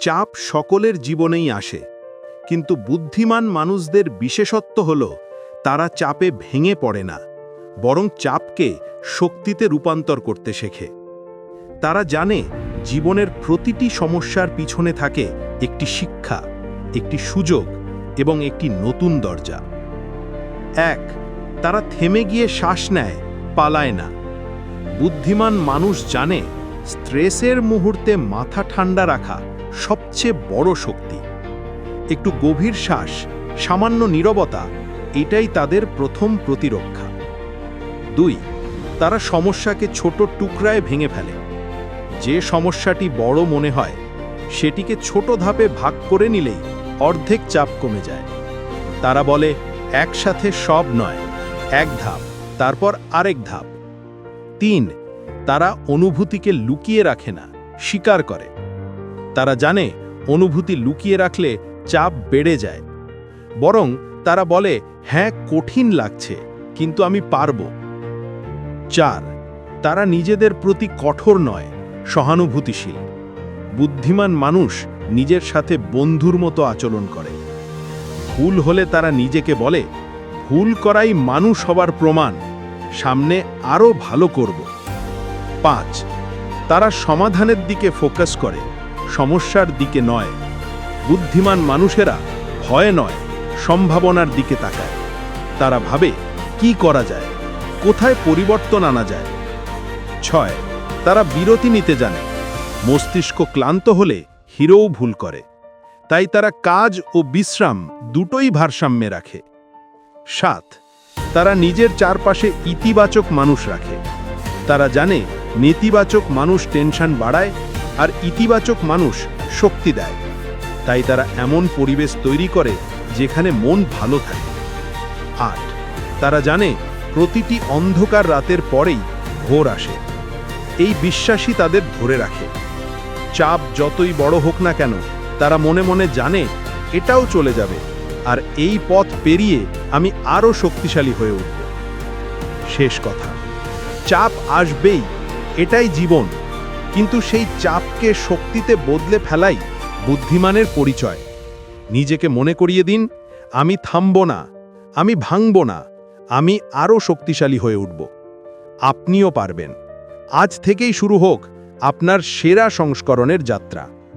চাপ সকলের জীবনেই আসে। কিন্তু বুদ্ধিমান মানুষদের বিশেষত্ব হল, তারা চাপে ভেঙে পড়ে না, বরং চাপকে শক্তিতে রূপান্তর করতে শেখে। তারা জানে, জীবনের প্রতিটি সমস্যার পিছনে থাকে একটি শিক্ষা, একটি সুযোগ এবং একটি নতুন দরজা। এক, তারা থেমে গিয়ে শ্বাস নেয়, পালায় না। বুদ্ধিমান মানুষ জানে, স্ট্রেসের মুহূর্তে মাথা ঠান্ডা রাখা সবচেয়ে বড় শক্তি। একটু গভীর শ্বাস, সামান্য নীরবতা, এটাই তাদের প্রথম প্রতিরক্ষা। দুই, তারা সমস্যাকে ছোট টুকরায় ভেঙে ফেলে। যে সমস্যাটি বড় মনে হয়, সেটিকে ছোট ধাপে ভাগ করে নিলেই অর্ধেক চাপ কমে যায়। তারা বলে, একসাথে সব নয়, এক ধাপ, তারপর আরেক ধাপ। তিন, তারা অনুভূতিকে লুকিয়ে রাখে না স্বীকার করে। তারা জানে, অনুভূতি লুকিয়ে রাখলে চাপ বেড়ে যায়। বরং তারা বলে হ্যাঁ কঠিন লাগছে, কিন্তু আমি পারব। চার, তারা নিজেদের প্রতি কঠোর নয়, সহানুভূতিশীল। বুদ্ধিমান মানুষ নিজের সাথে বন্ধুর মতো আচরণ করে। ভুল হলে তারা নিজেকে বলে, ভুল করাই মানুষ হবার প্রমাণ, সামনে আরও ভালো করব। পাঁচ, তারা সমাধানের দিকে ফোকাস করে। সমস্যার দিকে নয়। বুদ্ধিমান মানুষেরা ভয় নয়, সম্ভাবনার দিকে তাকায়। তারা ভাবে, কি করা যায়? কোথায় পরিবর্তন আনা যায়? ছয়, তারা বিরতি নিতে জানে। মস্তিষ্ক ক্লান্ত হলে হিরোও ভুল করে। তাই তারা কাজ ও বিশ্রাম দুটোই ভারসাম্যে রাখে। সাত, তারা নিজের চারপাশে ইতিবাচক মানুষ রাখে। তারা জানে, নেতিবাচক মানুষ টেনশন বাড়ায় আর ইতিবাচক মানুষ শক্তি দেয়। তাই তারা এমন পরিবেশ তৈরি করে যেখানে মন ভালো থাকে। আট তারা জানে প্রতিটি অন্ধকার রাতের পরেই ভোর আসে। এই বিশ্বাসই তাদের ধরে রাখে। চাপ যতই বড় হোক না কেন, তারা মনে মনে জানে এটাও চলে যাবে। আর এই পথ পেরিয়ে আমি আরও শক্তিশালী হয়ে উঠব। শেষ কথা, চাপ আসবেই, এটাই জীবন। কিন্তু সেই চাপকে শক্তিতে বদলে ফেলাই বুদ্ধিমানের পরিচয়। নিজেকে মনে করিয়ে দিন, আমি থামব না, আমি ভাঙব না, আমি আরও শক্তিশালী হয়ে উঠব। আপনিও পারবেন। আজ থেকেই শুরু হোক আপনার সেরা সংস্করণের যাত্রা।